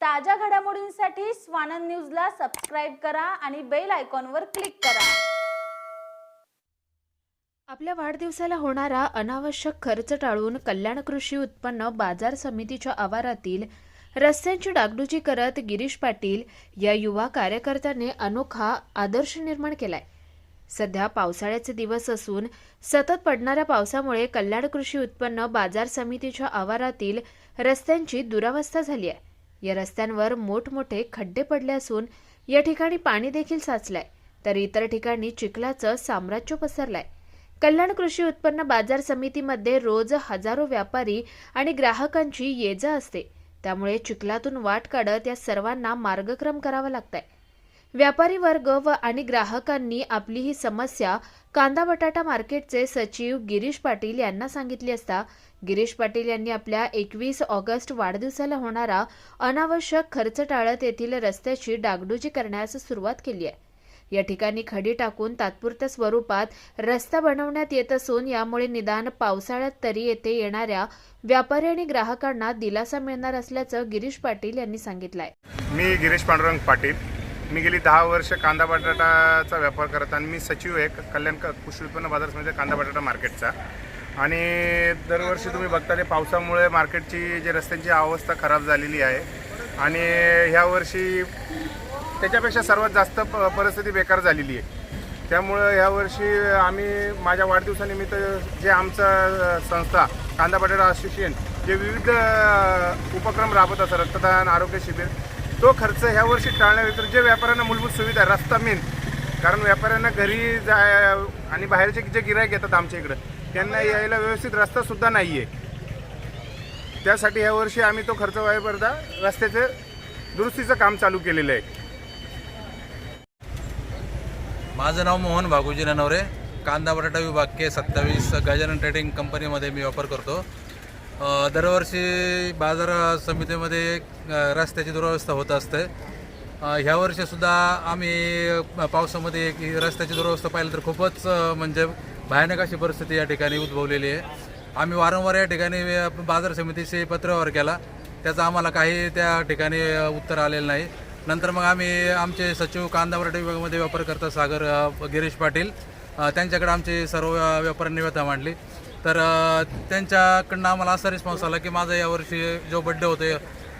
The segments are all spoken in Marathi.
ताज्या घडामोडींसाठी स्वानंद न्यूजला सबस्क्राईब करा आणि बेल आयकॉनवर क्लिक करा. आपल्या वाढदिवसाला होणारा अनावश्यक खर्च टाळून कल्याण कृषी उत्पन्न बाजार समितीच्या आवारातील रस्त्यांची डागडुजी करत गिरीश पाटील या युवा कार्यकर्त्याने अनोखा आदर्श निर्माण केलाय. सध्या पावसाळ्याचे दिवस असून सतत पडणाऱ्या पावसामुळे कल्याण कृषी उत्पन्न बाजार समितीच्या आवारातील रस्त्यांची दुरावस्था झाली आहे. या रस्त्यांवर मोठमोठे खड्डे पडले असून या ठिकाणी पाणी देखील साचलंय. तर इतर ठिकाणी चिखलाचं साम्राज्य पसरलंय. कल्याण कृषी उत्पन्न बाजार समितीमध्ये रोज हजारो व्यापारी आणि ग्राहकांची ये जा असते. त्यामुळे चिखलातून वाट काढत या सर्वांना मार्गक्रम करावा लागतंय. व्यापारी वर्ग व आणि ग्राहकांनी आपली ही समस्या कांदा बटाटा मार्केटचे सचिव गिरीश पाटील यांना सांगितली असता गिरीश पाटील यांनी आपल्या एकवीस ऑगस्ट वाढदिवसाला होणारा अनावश्यक खर्च टाळत येथील रस्त्याची डागडुजी करण्यास सुरुवात केली आहे. या ठिकाणी खडी टाकून तात्पुरत्या स्वरूपात रस्ता बनवण्यात येत असून यामुळे निदान पावसाळ्यात तरी येथे येणाऱ्या व्यापारी आणि ग्राहकांना दिलासा मिळणार असल्याचं गिरीश पाटील यांनी सांगितलंय. मी गिरीश पांडुरंग पाटील. मी गेली दहा वर्ष कांदा बटाटाचा व्यापार करत आणि मी सचिव आहे कल्याण क- कृषी उत्पन्न बाजार समिती म्हणजे कांदा बटाटा मार्केटचा. आणि दरवर्षी तुम्ही बघता ते पावसामुळे मार्केटची जे रस्त्यांची अवस्था खराब झालेली आहे. आणि ह्या वर्षी त्याच्यापेक्षा सर्वात जास्त प परिस्थिती बेकार झालेली आहे. त्यामुळं ह्यावर्षी आम्ही माझ्या वाढदिवसानिमित्त जे आमचं संस्था कांदा बटाटा असोसिएशन जे विविध उपक्रम राबवत असतात रक्तदान आरोग्य शिबिर तो खर्च ह्या वर्षी टाळण्याव्यतिरिक्त जे व्यापाऱ्यांना मूलभूत सुविधा रस्ता मेन कारण व्यापाऱ्यांना घरी जा आणि बाहेरचे जे गिरायक येतात आमच्या इकडं त्यांना यायला व्यवस्थित रस्तासुद्धा नाही आहे त्यासाठी ह्या वर्षी आम्ही तो खर्च वायपर्यंत रस्त्याचं दुरुस्तीचं काम चालू केलेलं आहे. माझं नाव मोहन भागुजी ननवरे कांदा बटाटा विभाग के सत्तावीस गजानन ट्रेडिंग कंपनीमध्ये मी वापर करतो. दरवर्षी बाजार समितीमध्ये रस्त्याची दुरावस्था होत असते. ह्या वर्षीसुद्धा आम्ही पावसामध्ये रस्त्याची दुरावस्था पाहिलं तर खूपच म्हणजे भयानक अशी परिस्थिती या ठिकाणी उद्भवलेली आहे. आम्ही वारंवार या ठिकाणी बाजार समितीशी पत्रव्यवहार केला. त्याचा आम्हाला काही त्या ठिकाणी उत्तर आलेलं नाही. नंतर मग आम्ही आमचे सचिव कांदा मराठी विभागामध्ये व्यापार करता सागर गिरीश पाटील त्यांच्याकडे आमची सर्व व्या- व्यापाऱ्यांनी व्यथा मांडली. तर त्यांच्याकडनं आम्हाला असा रिस्पॉन्स आला की माझा यावर्षी जो बड्डे होतो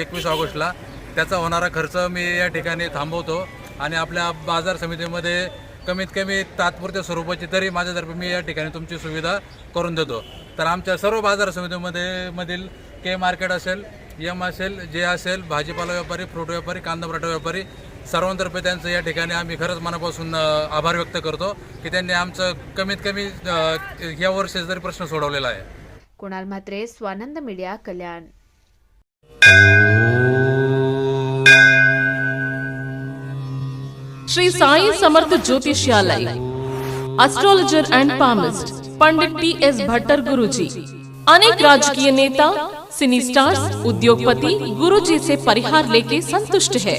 एकवीस ऑगस्टला त्याचा होणारा खर्च मी या ठिकाणी थांबवतो आणि आपल्या बाजार समितीमध्ये कमीत कमी तात्पुरत्या स्वरूपाची तरी माझ्यातर्फे मी या ठिकाणी तुमची सुविधा करून देतो. तर आमच्या सर्व बाजार समितीमध्ये मधील के मार्केट असेल एम असेल जे असेल भाजीपाला व्यापारी फ्रूट व्यापारी कांदा बटाटा व्यापारी सर्वांतर्फे त्यांचं या ठिकाणी आम्ही खरंच मनापासून आभार व्यक्त करतो की त्यांनी आमचं कमीत कमी या वर्षी जरी प्रश्न सोडवलेला आहे. Kunal Mhatre Swanand media Kalyan. Shri Sai Samarth Jyotishalay astrologer and palmist Pandit T S Bhattar Guruji. अनेक राजकीय नेता सिनी स्टार्स उद्योगपति गुरुजी से परिहार लेके संतुष्ट है.